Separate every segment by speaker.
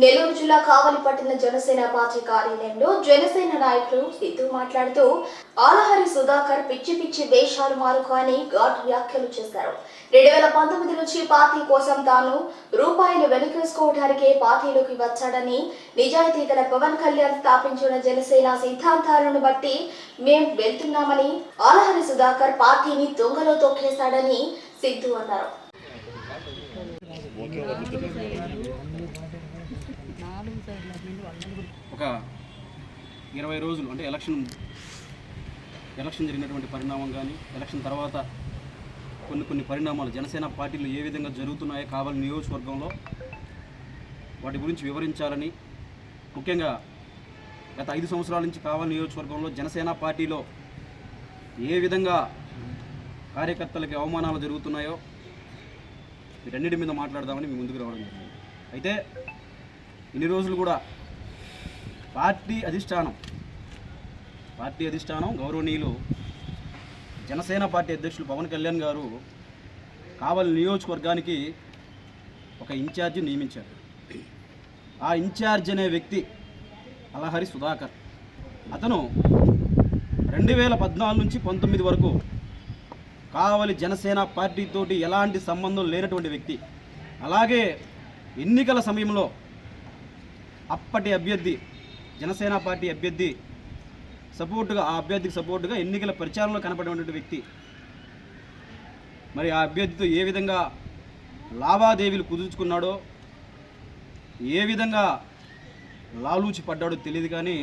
Speaker 1: నెల్లూరు జిల్లా కావలి పట్టణ జనసేన పార్టీ కార్యాలయంలో జనసేన నాయకులు సిద్ధు మాట్లాడుతూ ఆలహరి సుధాకర్ పిచ్చి పిచ్చి వేషాలు మారుకు అని ఘాటు వ్యాఖ్యలు చేశారు. రెండు వేల పంతొమ్మిది నుంచి పార్టీ కోసం తాను రూపాయలు వెనుకేసుకోవడానికే పార్టీలోకి వచ్చాడని నిజాయితీ గల పవన్ కళ్యాణ్ స్థాపించిన జనసేన సిద్ధాంతాలను బట్టి మేం వెళ్తున్నామని ఆలహరి సుధాకర్ పార్టీని దొంగలో తొక్కేశాడని సిద్ధు అన్నారు.
Speaker 2: ఒక ఇరవై రోజులు అంటే ఎలక్షన్ ఎలక్షన్ జరిగినటువంటి పరిణామం కానీ ఎలక్షన్ తర్వాత కొన్ని కొన్ని పరిణామాలు జనసేన పార్టీలు ఏ విధంగా జరుగుతున్నాయో కావాలి నియోజకవర్గంలో వాటి గురించి వివరించాలని ముఖ్యంగా గత ఐదు సంవత్సరాల నుంచి కావాలి నియోజకవర్గంలో జనసేన పార్టీలో ఏ విధంగా కార్యకర్తలకి అవమానాలు జరుగుతున్నాయో వీటన్నిటి మీద మాట్లాడదామని మీ ముందుకు రావడం జరిగింది. అయితే ఇన్ని రోజులు కూడా పార్టీ అధిష్టానం. పార్టీ అధిష్టానం గౌరవనీయులు జనసేన పార్టీ అధ్యక్షులు పవన్ కళ్యాణ్ గారు కావలి నియోజకవర్గానికి ఒక ఇన్ఛార్జి నియమించారు. ఆ ఇన్ఛార్జ్ అనే వ్యక్తి అలహరి సుధాకర్. అతను రెండు వేల పద్నాలుగు నుంచి పంతొమ్మిది వరకు కావలి జనసేన పార్టీతోటి ఎలాంటి సంబంధం లేనటువంటి వ్యక్తి. అలాగే ఎన్నికల సమయంలో అప్పటి అభ్యర్థి జనసేన పార్టీ అభ్యర్థి సపోర్టుగా ఆ అభ్యర్థికి సపోర్టుగా ఎన్నికల ప్రచారంలో కనపడినటువంటి వ్యక్తి. మరి ఆ అభ్యర్థితో ఏ విధంగా లావాదేవీలు కుదుర్చుకున్నాడో ఏ విధంగా లాలూచి పడ్డాడో తెలియదు కానీ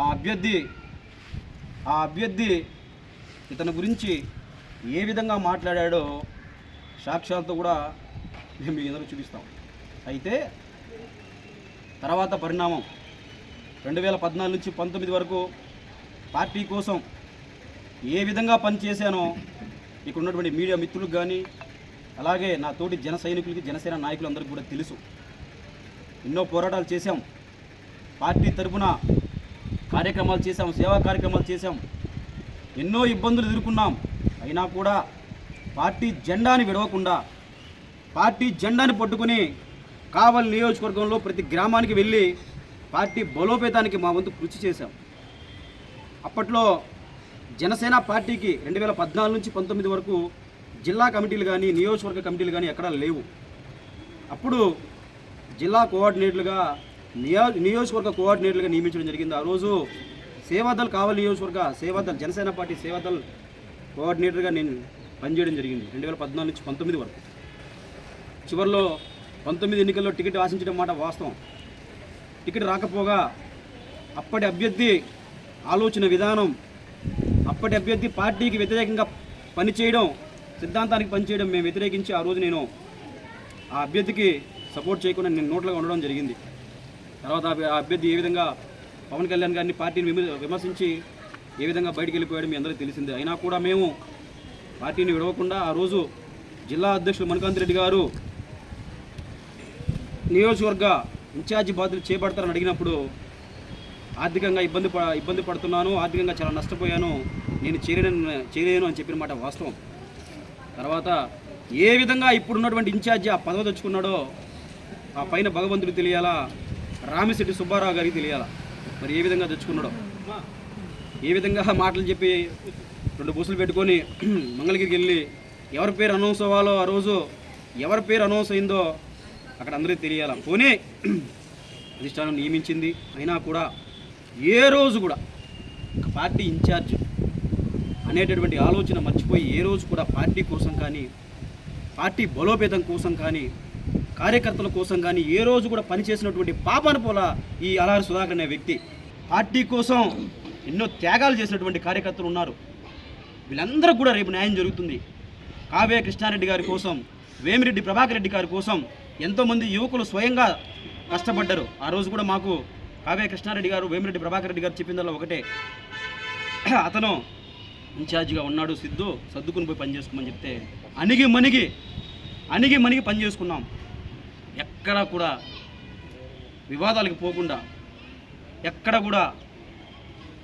Speaker 2: ఆ అభ్యర్థి ఆ అభ్యర్థి ఇతని గురించి ఏ విధంగా మాట్లాడాడో సాక్ష్యాలతో కూడా మేము మీ ఎదురు చూపిస్తాం. అయితే తర్వాత పరిణామం. రెండు వేల పద్నాలుగు నుంచి పంతొమ్మిది వరకు పార్టీ కోసం ఏ విధంగా పనిచేశానో ఇక్కడ ఉన్నటువంటి మీడియా మిత్రులకు కానీ అలాగే నా తోటి జన సైనికులకి జనసేన నాయకులందరికీ కూడా తెలుసు. ఎన్నో పోరాటాలు చేశాం. పార్టీ తరపున కార్యక్రమాలు చేశాం సేవా కార్యక్రమాలు చేశాం. ఎన్నో ఇబ్బందులు ఎదుర్కొన్నాం. అయినా కూడా పార్టీ జెండాని విడవకుండా పార్టీ జెండాని పట్టుకుని కావలి నియోజకవర్గంలో ప్రతి గ్రామానికి వెళ్ళి పార్టీ బలోపేతానికి మా వంతు కృషి చేశాం. అప్పట్లో జనసేన పార్టీకి రెండు వేల పద్నాలుగు నుంచి పంతొమ్మిది వరకు జిల్లా కమిటీలు కానీ నియోజకవర్గ కమిటీలు కానీ ఎక్కడా లేవు. అప్పుడు జిల్లా కోఆర్డినేటర్లుగా నియో నియోజకవర్గ కోఆర్డినేటర్లుగా నియమించడం జరిగింది. ఆ రోజు సేవాదల్ కావలి నియోజకవర్గ సేవాదల్ జనసేన పార్టీ సేవాదల్ కోఆర్డినేటర్గా నేను పనిచేయడం జరిగింది రెండు వేల పద్నాలుగు నుంచి పంతొమ్మిది వరకు. చివరిలో పంతొమ్మిది ఎన్నికల్లో టికెట్ ఆశించడం మాట వాస్తవం. టికెట్ రాకపోగా అప్పటి అభ్యర్థి ఆలోచన విధానం అప్పటి అభ్యర్థి పార్టీకి వ్యతిరేకంగా పనిచేయడం సిద్ధాంతానికి పనిచేయడం మేము వ్యతిరేకించి ఆ రోజు నేను ఆ అభ్యర్థికి సపోర్ట్ చేయకుండా నేను నోట్లుగా ఉండడం జరిగింది. తర్వాత ఆ అభ్యర్థి ఏ విధంగా పవన్ కళ్యాణ్ గారిని పార్టీని విమ- విమర్శించి ఏ విధంగా బయటికి వెళ్ళిపోయాడు మీ అందరికీ తెలిసిందే. అయినా కూడా మేము పార్టీని విడవకుండా ఆ రోజు జిల్లా అధ్యక్షుడు మణికాంత్ రెడ్డి గారు నియోజకవర్గ ఇన్ఛార్జి బాధ్యతలు చేపడతారని అడిగినప్పుడు ఆర్థికంగా ఇబ్బంది ఇబ్బంది పడుతున్నాను ఆర్థికంగా చాలా నష్టపోయాను నేను చేరలేను చేయలేను అని చెప్పిన మాట వాస్తవం. తర్వాత ఏ విధంగా ఇప్పుడున్నటువంటి ఇన్ఛార్జి ఆ పదవి తెచ్చుకున్నాడో ఆ పైన భగవంతుడు తెలియాలా? రామిశెట్టి సుబ్బారావు గారికి తెలియాలా? మరి ఏ విధంగా తెచ్చుకున్నాడో? ఏ విధంగా మాటలు చెప్పి రెండు బస్సులు పెట్టుకొని మంగళగిరికి వెళ్ళి ఎవరి పేరు అనౌన్స్ అవ్వాలో ఆ రోజు ఎవరి పేరు అనౌన్స్ అయిందో అక్కడ అందరికీ తెలియాల? పోనీ అధిష్టానం నియమించింది అయినా కూడా ఏ రోజు కూడా ఒక పార్టీ ఇన్ఛార్జ్ అనేటటువంటి ఆలోచన మర్చిపోయి ఏ రోజు కూడా పార్టీ కోసం కానీ పార్టీ బలోపేతం కోసం కానీ కార్యకర్తల కోసం కానీ ఏ రోజు కూడా పనిచేసినటువంటి పాపాన పోల ఈ అలారి సుధాకర్ అనే వ్యక్తి పార్టీ కోసం ఎన్నో త్యాగాలు చేసినటువంటి కార్యకర్తలు ఉన్నారు. వీళ్ళందరూ కూడా రేపు న్యాయం జరుగుతుంది. కావ్య కృష్ణారెడ్డి గారి కోసం వేమిరెడ్డి ప్రభాకర్ రెడ్డి గారి కోసం ఎంతోమంది యువకులు స్వయంగా కష్టపడ్డారు. ఆ రోజు కూడా మాకు కావ్య కృష్ణారెడ్డి గారు వేమిరెడ్డి ప్రభాకర్ రెడ్డి గారు చెప్పిందల్లా ఒకటే. అతను ఇన్ఛార్జిగా ఉన్నాడు సిద్ధు సర్దుకుని పోయి పని చేసుకోమని చెప్తే అణిగి మణిగి అణిగి మణిగి పని చేసుకున్నాం. ఎక్కడా కూడా వివాదాలకు పోకుండా ఎక్కడ కూడా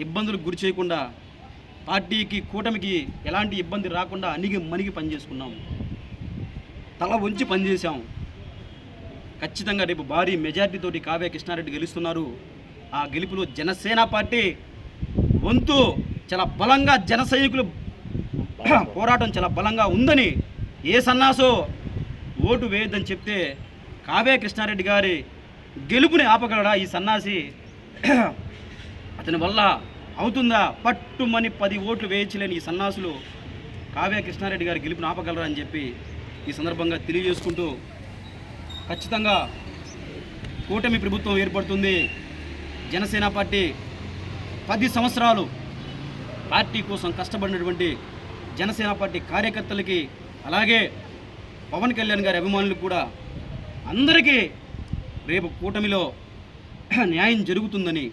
Speaker 2: ఇబ్బందులకు గురి చేయకుండా పార్టీకి కూటమికి ఎలాంటి ఇబ్బంది రాకుండా అణిగి మణిగి పనిచేసుకున్నాం తల వంచి పనిచేసాము ఖచ్చితంగా రేపు భారీ మెజార్టీతోటి కావ్య కృష్ణారెడ్డి గెలుస్తున్నారు. ఆ గెలుపులో జనసేన పార్టీ వంతు చాలా బలంగా జన సైనికులు పోరాటం చాలా బలంగా ఉందని ఏ సన్నాసో ఓటు వేయొద్దని చెప్తే కావ్య కృష్ణారెడ్డి గారి గెలుపుని ఆపగలడా ఈ సన్నాసి? అతని వల్ల అవుతుందా? పట్టుమని పది ఓట్లు వేయించలేని ఈ సన్నాసులు కావ్య కృష్ణారెడ్డి గారి గెలుపుని ఆపగలరా అని చెప్పి ఈ సందర్భంగా తెలియజేసుకుంటూ ఖచ్చితంగా కూటమి ప్రభుత్వం ఏర్పడుతుంది. జనసేన పార్టీ పది సంవత్సరాలు పార్టీ కోసం కష్టపడినటువంటి జనసేన పార్టీ కార్యకర్తలకి అలాగే పవన్ కళ్యాణ్ గారి అభిమానులకు కూడా అందరికీ రేపు కూటమిలో న్యాయం జరుగుతుందని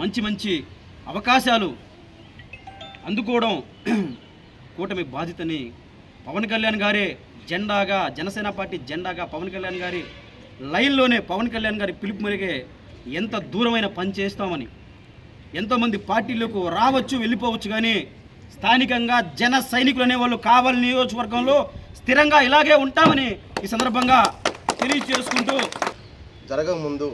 Speaker 2: మంచి మంచి అవకాశాలు అందుకోవడం కూటమి బాధ్యతని పవన్ కళ్యాణ్ గారే జెండాగా జనసేన పార్టీ జెండాగా పవన్ కళ్యాణ్ గారి లైన్లోనే పవన్ కళ్యాణ్ గారి పిలుపు మెరిగే ఎంత దూరమైన పని చేస్తామని. ఎంతోమంది పార్టీలకు రావచ్చు వెళ్ళిపోవచ్చు కానీ స్థానికంగా జన సైనికులు అనేవాళ్ళు కావాలి నియోజకవర్గంలో స్థిరంగా ఇలాగే ఉంటామని ఈ సందర్భంగా తెలియజేసుకుంటూ
Speaker 3: జరగకముందు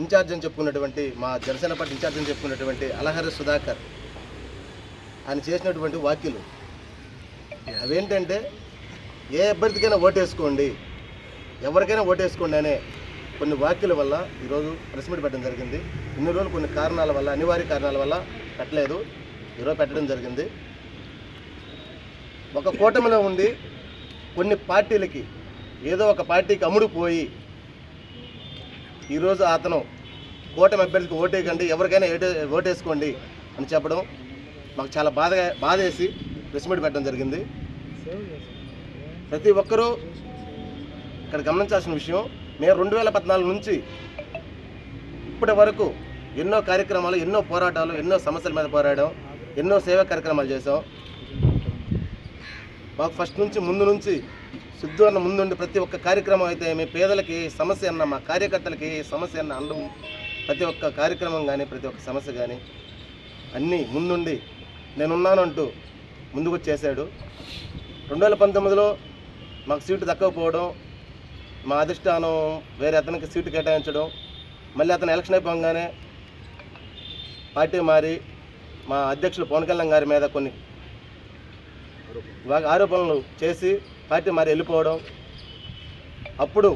Speaker 3: ఇన్ఛార్జ్ అని చెప్పుకున్నటువంటి మా జనసేన పార్టీ ఇన్ఛార్జ్ అని చెప్పుకున్నటువంటి అలహరి సుధాకర్ ఆయన చేసినటువంటి వ్యాఖ్యలు అవేంటంటే ఏ అభ్యర్థికైనా ఓటేసుకోండి. ఎవరికైనా ఓటేసుకోండి అనే కొన్ని వ్యాఖ్యల వల్ల ఈరోజు ప్రెస్ మీట్ పెట్టడం జరిగింది. ఇన్ని రోజులు కొన్ని కారణాల వల్ల అనివార్య కారణాల వల్ల పెట్టలేదు. ఈరోజు పెట్టడం జరిగింది. ఒక కూటమిలో ఉండి కొన్ని పార్టీలకి ఏదో ఒక పార్టీకి అమ్ముడుపోయి ఈరోజు అతను కూటమి అభ్యర్థికి ఓటేయకండి ఎవరికైనా ఏటే ఓటేసుకోండి అని చెప్పడం మాకు చాలా బాధగా బాధ వేసి ప్రెస్ మీట్ పెట్టడం జరిగింది. ప్రతి ఒక్కరూ ఇక్కడ గమనించాల్సిన విషయం మేము రెండు వేల పద్నాలుగు నుంచి ఇప్పటి వరకు ఎన్నో కార్యక్రమాలు ఎన్నో పోరాటాలు ఎన్నో సమస్యల మీద పోరాడాం ఎన్నో సేవా కార్యక్రమాలు చేసాం మాకు ఫస్ట్ నుంచి ముందు నుంచి సిద్ధు అన్న ముందుండి ప్రతి ఒక్క కార్యక్రమం అయితే మీ పేదలకి సమస్య అన్న మా కార్యకర్తలకి సమస్య అన్న అండం ప్రతి ఒక్క కార్యక్రమం కానీ ప్రతి ఒక్క సమస్య కానీ అన్నీ ముందుండి నేనున్నాను అంటూ ముందుకు చేశాడు రెండు వేల పంతొమ్మిదిలో మాకు సీటు దక్కకపోవడం మా అధిష్టానం వేరే అతనికి సీటు కేటాయించడం మళ్ళీ అతను ఎలక్షన్ అయిపోగానే పార్టీ మారి మా అధ్యక్షులు పవన్ కళ్యాణ్ గారి మీద కొన్ని బాగా ఆరోపణలు చేసి పార్టీ మరి వెళ్ళిపోవడం. అప్పుడు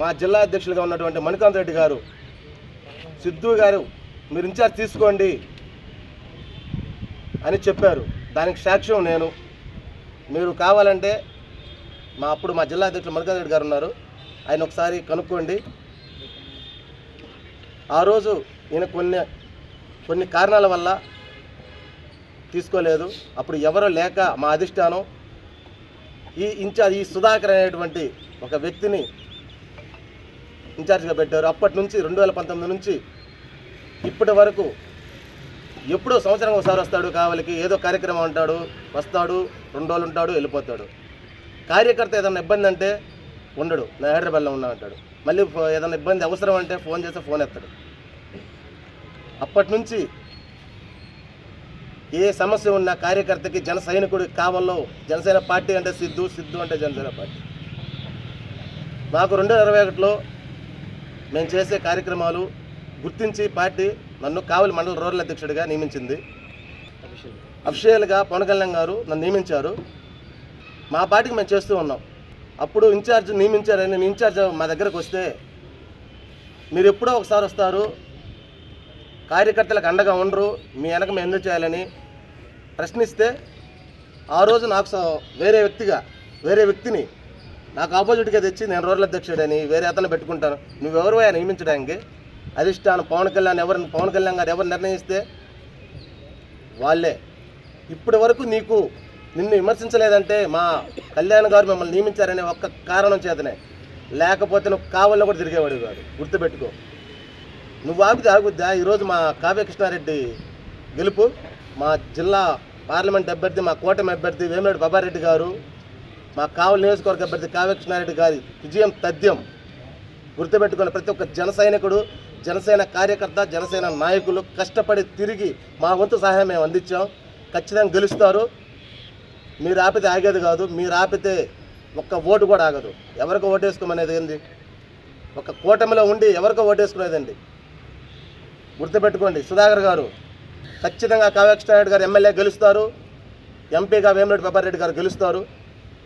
Speaker 3: మా జిల్లా అధ్యక్షులుగా ఉన్నటువంటి మణికాంత్ రెడ్డి గారు సిద్ధు గారు మీరు ఇన్ఛార్జ్ తీసుకోండి. అని చెప్పారు. దానికి సాక్ష్యం నేను. మీరు కావాలంటే మా అప్పుడు మా జిల్లా అధ్యక్షులు మణికాంత్ రెడ్డి గారు ఉన్నారు. ఆయన ఒకసారి కనుక్కోండి. ఆ రోజు ఈయన కొన్ని కొన్ని కారణాల వల్ల తీసుకోలేదు. అప్పుడు ఎవరో లేక మా అధిష్టానం ఈ ఇన్ఛార్జ్ ఈ సుధాకర్ అనేటువంటి ఒక వ్యక్తిని ఇన్ఛార్జ్గా పెట్టారు. అప్పటి నుంచి రెండు వేల పంతొమ్మిది నుంచి ఇప్పటి వరకు ఎప్పుడో సంవత్సరం ఒకసారి వస్తాడు కావలికి ఏదో కార్యక్రమం ఉంటాడు వస్తాడు రెండు రోజులు ఉంటాడు వెళ్ళిపోతాడు. కార్యకర్త ఏదైనా ఇబ్బంది అంటే ఉండడు నేను హైదరాబాద్లో ఉన్నా అంటాడు. మళ్ళీ ఏదైనా ఇబ్బంది అవసరం అంటే ఫోన్ చేస్తే ఫోన్ ఎత్తాడు. అప్పటి నుంచి ఏ సమస్య ఉన్న కార్యకర్తకి జన సైనికుడు కావాలో జనసేన పార్టీ అంటే సిద్ధు సిద్ధు అంటే జనసేన పార్టీ. మాకు రెండు వేల ఇరవై ఒకటిలో మేము చేసే కార్యక్రమాలు గుర్తించి పార్టీ నన్ను కావలి మండల రూరల్ అధ్యక్షుడిగా నియమించింది. అఫిషియల్గా పవన్ కళ్యాణ్ గారు నన్ను నియమించారు. మా పార్టీకి మేము చేస్తూ ఉన్నాం. అప్పుడు ఇన్ఛార్జ్ నియమించారని ఇన్ఛార్జ్ మా దగ్గరకు వస్తే మీరు ఎప్పుడో ఒకసారి వస్తారు కార్యకర్తలకు అండగా ఉండరు మీ వెనక మేము ఎందుకు చేయాలని ప్రశ్నిస్తే ఆ రోజు నాకు స- వేరే వ్యక్తిగా వేరే వ్యక్తిని నాకు ఆపోజిట్గా తెచ్చి నేను రోడ్ల అధ్యక్షుడని వేరే అతను పెట్టుకుంటాను. నువ్వెవరు నియమించడానికి? అధిష్టానం పవన్ కళ్యాణ్ ఎవరిని పవన్ కళ్యాణ్ గారు ఎవరు నిర్ణయిస్తే వాళ్ళే. ఇప్పటి వరకు నీకు నిన్ను విమర్శించలేదంటే మా కళ్యాణ్ గారు మిమ్మల్ని నియమించారనే ఒక్క కారణం చేతనే. లేకపోతే నువ్వు కావల్లో కూడా తిరిగేవాడు కాదు. గుర్తుపెట్టుకో. నువ్వు ఆగితే ఆగుద్దా ఈరోజు మా కావ్యకృష్ణారెడ్డి గెలుపు మా జిల్లా పార్లమెంట్ అభ్యర్థి మా కూటమి అభ్యర్థి వేమిరెడ్డి బాబారెడ్డి గారు మా కావలి నియోజకవర్గ అభ్యర్థి కావ్యకృష్ణారెడ్డి గారి విజయం తథ్యం. గుర్తుపెట్టుకున్న ప్రతి ఒక్క జన సైనికుడు జనసేన కార్యకర్త జనసేన నాయకులు కష్టపడి తిరిగి మా వంతు సహాయం మేము అందించాం. ఖచ్చితంగా గెలుస్తారు. మీరు ఆపితే ఆగేది కాదు. మీరు ఆపితే ఒక్క ఓటు కూడా ఆగదు. ఎవరికి ఓటేసుకోమనేది ఏంది? ఒక కూటమిలో ఉండి ఎవరికో ఓటేసుకునేదండి గుర్తుపెట్టుకోండి సుధాకర్ గారు ఖచ్చితంగా కావ్యకృష్ణారెడ్డి గారు ఎమ్మెల్యే గెలుస్తారు. ఎంపీగా వేమిరెడ్డి రెడ్డి గారు గెలుస్తారు.